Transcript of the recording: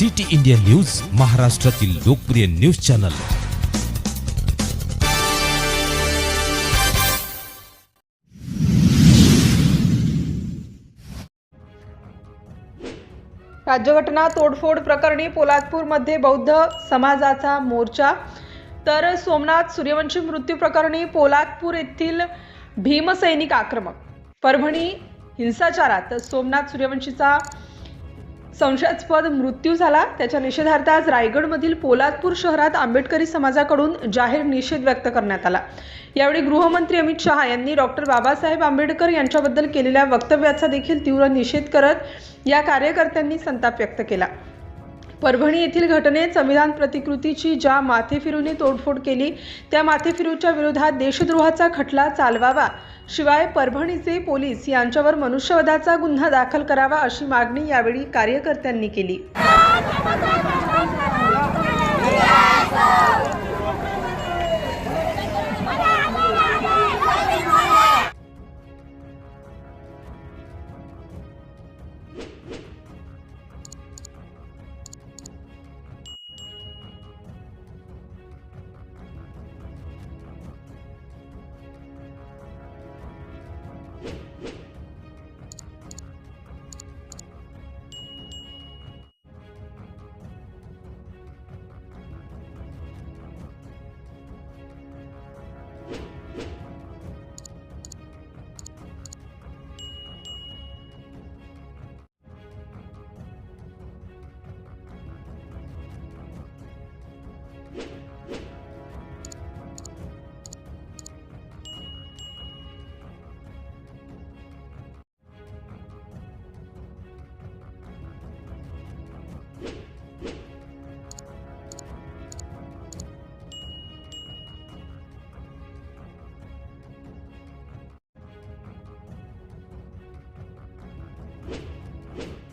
City India news महाराष्ट्रातील लोकप्रिय news channel. राज्यघटना तोडफोड प्रकरणी पोलादपूरमध्ये बौद्ध समाजाचा मोर्चा. तर सोमनाथ सूर्यवंशी मृत्यू प्रकरणी पोलादपूर येथील भीमसैनिक आक्रमक. परभणी हिंसाचारात सोमनाथ सूर्यवंशीचा संशयास्पद मृत्यू झाला. त्याच्या निषेधार्थ आज रायगडमधील पोलादपूर शहरात आंबेडकरी समाजाकडून जाहीर निषेध व्यक्त करण्यात आला. यावेळी गृहमंत्री अमित शहा यांनी डॉक्टर बाबासाहेब आंबेडकर यांच्याबद्दल केलेल्या वक्तव्याचा देखील तीव्र निषेध करत या कार्यकर्त्यांनी संताप व्यक्त केला. परभणी येथील घटनेत संविधान प्रतिकृतीची ज्या माथेफिरूने तोडफोड केली त्या माथेफिरूच्या विरोधात देशद्रोहाचा खटला चालवावा शिवाय परभणीचे पोलीस यांच्यावर मनुष्यवधाचा गुन्हा दाखल करावा अशी मागणी यावेळी कार्यकर्त्यांनी केली. Thank you.